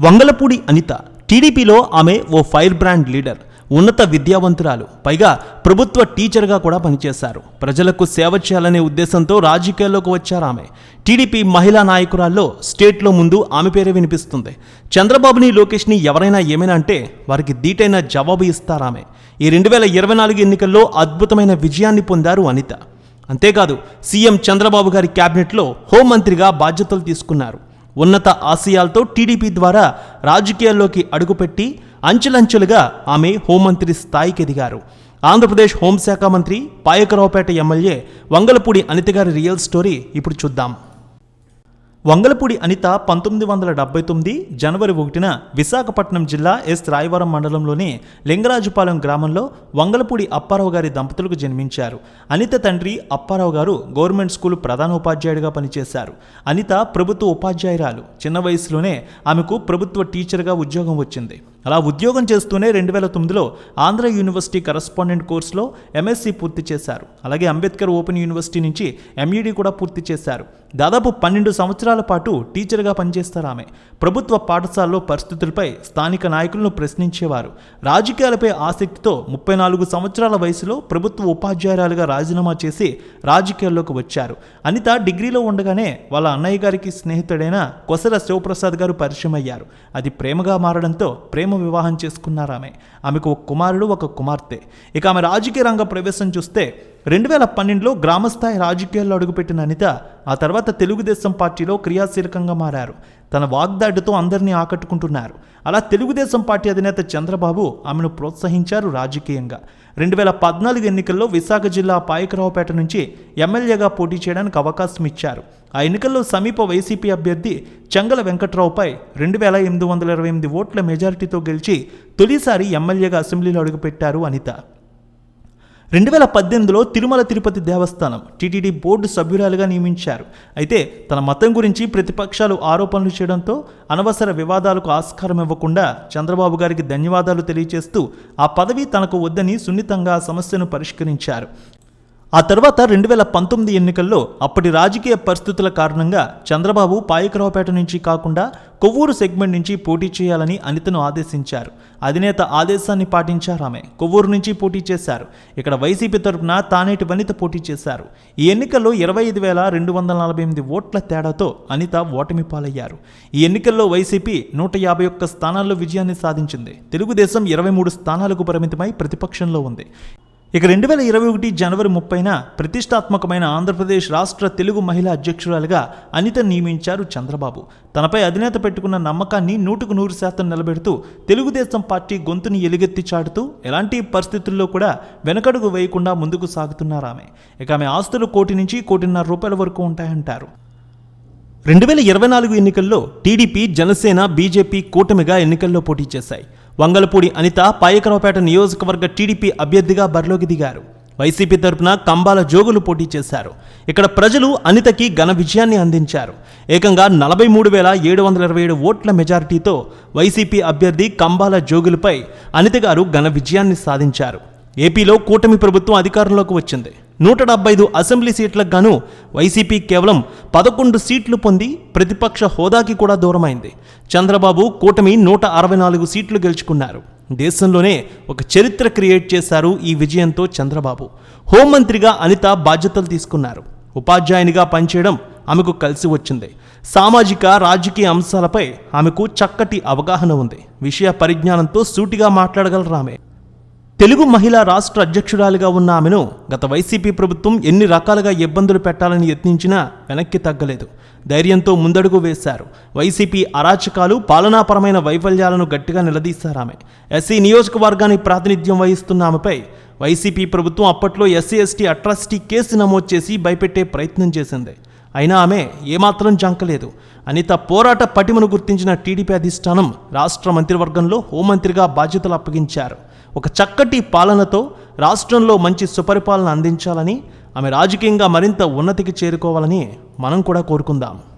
వంగలపూడి అనిత టీడీపీలో ఆమె ఓ fire brand leader ఉన్నత విద్యావంతురాలు పైగా ప్రభుత్వ టీచర్గా కూడా పనిచేశారు. ప్రజలకు సేవ చేయాలనే ఉద్దేశంతో రాజకీయాల్లోకి వచ్చారు ఆమె. టీడీపీ మహిళా నాయకురాల్లో స్టేట్లో ముందు ఆమె పేరే వినిపిస్తుంది. చంద్రబాబుని లోకేష్ని ఎవరైనా ఏమైనా అంటే వారికి దీటైన జవాబు ఇస్తారామె ఈ రెండు వేల ఇరవై నాలుగు ఎన్నికల్లో అద్భుతమైన విజయాన్ని పొందారు అనిత. అంతేకాదు సీఎం చంద్రబాబు గారి క్యాబినెట్లో హోంమంత్రిగా బాధ్యతలు తీసుకున్నారు. ఉన్నత ఆశయాలతో టీడీపీ ద్వారా రాజకీయాల్లోకి అడుగుపెట్టి అంచెలంచెలుగా ఆమె హోంమంత్రి స్థాయికి ఎదిగారు. ఆంధ్రప్రదేశ్ హోంశాఖ మంత్రి పాయకరావుపేట ఎమ్మెల్యే వంగలపూడి అనిత గారి రియల్ స్టోరీ ఇప్పుడు చూద్దాం. వంగలపూడి అనిత పంతొమ్మిది వందల డెబ్బై తొమ్మిది జనవరి ఒకటిన విశాఖపట్నం జిల్లా ఎస్ రాయవరం మండలంలోని లింగరాజుపాలెం గ్రామంలో వంగలపూడి అప్పారావు గారి దంపతులకు జన్మించారు. అనిత తండ్రి అప్పారావు గారు గవర్నమెంట్ స్కూల్ ప్రధాన ఉపాధ్యాయుడిగా పనిచేశారు. అనిత ప్రభుత్వ ఉపాధ్యాయురాలు. చిన్న వయసులోనే ఆమెకు ప్రభుత్వ టీచర్గా ఉద్యోగం వచ్చింది. అలా ఉద్యోగం చేస్తూనే రెండు వేల తొమ్మిదిలో ఆంధ్ర యూనివర్సిటీ కరస్పాండెంట్ కోర్సులో ఎంఎస్సి పూర్తి చేశారు. అలాగే అంబేద్కర్ ఓపెన్ యూనివర్సిటీ నుంచి ఎంఈడి కూడా పూర్తి చేశారు. దాదాపు పన్నెండు సంవత్సరాల పాటు టీచర్గా పనిచేస్తారు ఆమె. ప్రభుత్వ పాఠశాలలో పరిస్థితులపై స్థానిక నాయకులను ప్రశ్నించేవారు. రాజకీయాలపై ఆసక్తితో ముప్పై నాలుగు సంవత్సరాల వయసులో ప్రభుత్వ ఉపాధ్యాయురాలుగా రాజీనామా చేసి రాజకీయాల్లోకి వచ్చారు. అనిత డిగ్రీలో ఉండగానే వాళ్ళ అన్నయ్య గారికి స్నేహితుడైన కొసర శివప్రసాద్ గారు పరిచయం అయ్యారు అది ప్రేమగా మారడంతో ప్రేమ వివాహం చేసుకున్నారు ఆమె ఆమెకు ఒక కుమారుడు ఒక కుమార్తె. ఇక ఆమె రాజకీయ రంగ ప్రవేశం చూస్తే రెండు వేల పన్నెండులో గ్రామస్థాయి రాజకీయాల్లో అడుగుపెట్టిన అనిత ఆ తర్వాత తెలుగుదేశం పార్టీలో క్రియాశీలకంగా మారారు. తన వాగ్దాడితో అందరినీ ఆకట్టుకుంటున్నారు. అలా తెలుగుదేశం పార్టీ అధినేత చంద్రబాబు ఆమెను ప్రోత్సహించారు రాజకీయంగా. రెండు వేల పద్నాలుగు ఎన్నికల్లో విశాఖ జిల్లా పాయకరావుపేట నుంచి ఎమ్మెల్యేగా పోటీ చేయడానికి అవకాశం ఇచ్చారు. ఆ ఎన్నికల్లో సమీప వైసీపీ అభ్యర్థి చంగల వెంకట్రావుపై రెండు వేల ఎనిమిది వందల ఇరవై ఎనిమిది ఓట్ల మెజారిటీతో గెలిచి తొలిసారి ఎమ్మెల్యేగా అసెంబ్లీలో అడుగుపెట్టారు అనిత. రెండు వేల పద్దెనిమిదిలో తిరుమల తిరుపతి దేవస్థానం టీటీడీ బోర్డు సభ్యురాలుగా నియమించారు. అయితే తన మతం గురించి ప్రతిపక్షాలు ఆరోపణలు చేయడంతో అనవసర వివాదాలకు ఆస్కారం ఇవ్వకుండా చంద్రబాబు గారికి ధన్యవాదాలు తెలియజేస్తూ ఆ పదవి తనకు వద్దని సున్నితంగా సమస్యను పరిష్కరించారు. ఆ తర్వాత రెండు వేల పంతొమ్మిది ఎన్నికల్లో అప్పటి రాజకీయ పరిస్థితుల కారణంగా చంద్రబాబు పాయకరావుపేట నుంచి కాకుండా కొవ్వూరు సెగ్మెంట్ నుంచి పోటీ చేయాలని అనితను ఆదేశించారు. అధినేత ఆదేశాన్ని పాటించారు ఆమె. కొవ్వూరు నుంచి పోటీ చేశారు. ఇక్కడ వైసీపీ తరపున తానేటి వనిత పోటీ చేశారు. ఈ ఎన్నికల్లో ఇరవై ఐదు వేల రెండు వందల నలభై ఎనిమిది ఓట్ల తేడాతో అనిత ఓటమి పాలయ్యారు. ఈ ఎన్నికల్లో వైసీపీ నూట యాభై ఒక్క స్థానాల్లో విజయాన్ని సాధించింది. తెలుగుదేశం ఇరవై మూడు స్థానాలకు పరిమితమై ప్రతిపక్షంలో ఉంది. ఇక రెండు వేల ఇరవై ఒకటి జనవరి ముప్పైన ప్రతిష్టాత్మకమైన ఆంధ్రప్రదేశ్ రాష్ట్ర తెలుగు మహిళా అధ్యక్షురాలుగా అనిత నియమించారు చంద్రబాబు. తనపై అధినేత పెట్టుకున్న నమ్మకాన్ని నూటుకు నూరు శాతం నిలబెడుతూ తెలుగుదేశం పార్టీ గొంతుని ఎలుగెత్తి చాటుతూ ఎలాంటి పరిస్థితుల్లో కూడా వెనకడుగు వేయకుండా ముందుకు సాగుతున్నారు ఆమె. ఇక ఆమె ఆస్తులు కోటి నుంచి కోటిన్నర రూపాయల వరకు ఉంటాయంటారు. రెండు వేల ఇరవై నాలుగు ఎన్నికల్లో టీడీపీ జనసేన బీజేపీ కూటమిగా ఎన్నికల్లో పోటీ చేశాయి. వంగలపూడి అనిత పాయకరావుపేట నియోజకవర్గ టీడీపీ అభ్యర్థిగా బరిలోకి దిగారు. వైసీపీ తరపున కంబాల జోగులు పోటీ చేశారు. ఇక్కడ ప్రజలు అనితకి ఘన విజయాన్ని అందించారు. ఏకంగా నలభై మూడు వేల ఏడు వందల ఇరవై ఏడు ఓట్ల మెజారిటీతో వైసీపీ అభ్యర్థి కంబాల జోగులపై అనిత గారు ఘన విజయాన్ని సాధించారు. ఏపీలో కూటమి ప్రభుత్వం అధికారంలోకి వచ్చింది. నూట డెబ్బై ఐదు అసెంబ్లీ సీట్లకు గాను వైసీపీ కేవలం పదకొండు సీట్లు పొంది ప్రతిపక్ష హోదాకి కూడా దూరమైంది. చంద్రబాబు కూటమి నూట అరవై నాలుగు సీట్లు గెలుచుకున్నారు. దేశంలోనే ఒక చరిత్ర క్రియేట్ చేశారు ఈ విజయంతో చంద్రబాబు. హోంమంత్రిగా అనిత బాధ్యతలు తీసుకున్నారు. ఉపాధ్యాయునిగా పనిచేయడం ఆమెకు కలిసి వచ్చింది. సామాజిక రాజకీయ అంశాలపై ఆమెకు చక్కటి అవగాహన ఉంది. విషయ పరిజ్ఞానంతో సూటిగా మాట్లాడగలరామె. తెలుగు మహిళా రాష్ట్ర అధ్యక్షురాలిగా ఉన్న ఆమెను గత వైసీపీ ప్రభుత్వం ఎన్ని రకాలుగా ఇబ్బందులు పెట్టాలని యత్నించినా వెనక్కి తగ్గలేదు. ధైర్యంతో ముందడుగు వేశారు. వైసీపీ అరాచకాలు పాలనాపరమైన వైఫల్యాలను గట్టిగా నిలదీశారు ఆమె. ఎస్సీ నియోజకవర్గానికి ప్రాతినిధ్యం వహిస్తున్న ఆమెపై వైసీపీ ప్రభుత్వం అప్పట్లో ఎస్సీ ఎస్టీ అట్రాసిటీ కేసు నమోదు చేసి భయపెట్టే ప్రయత్నం చేసింది. అయినా ఆమె ఏమాత్రం జంకలేదు. అనిత పోరాట పటిమను గుర్తించిన టీడీపీ అధిష్టానం రాష్ట్ర మంత్రివర్గంలో హోంమంత్రిగా బాధ్యతలు అప్పగించారు. ఒక చక్కటి పాలనతో రాష్ట్రంలో మంచి సుపరిపాలన అందించాలని ఆమె రాజకీయంగా మరింత ఉన్నతికి చేరుకోవాలని మనం కూడా కోరుకుందాం.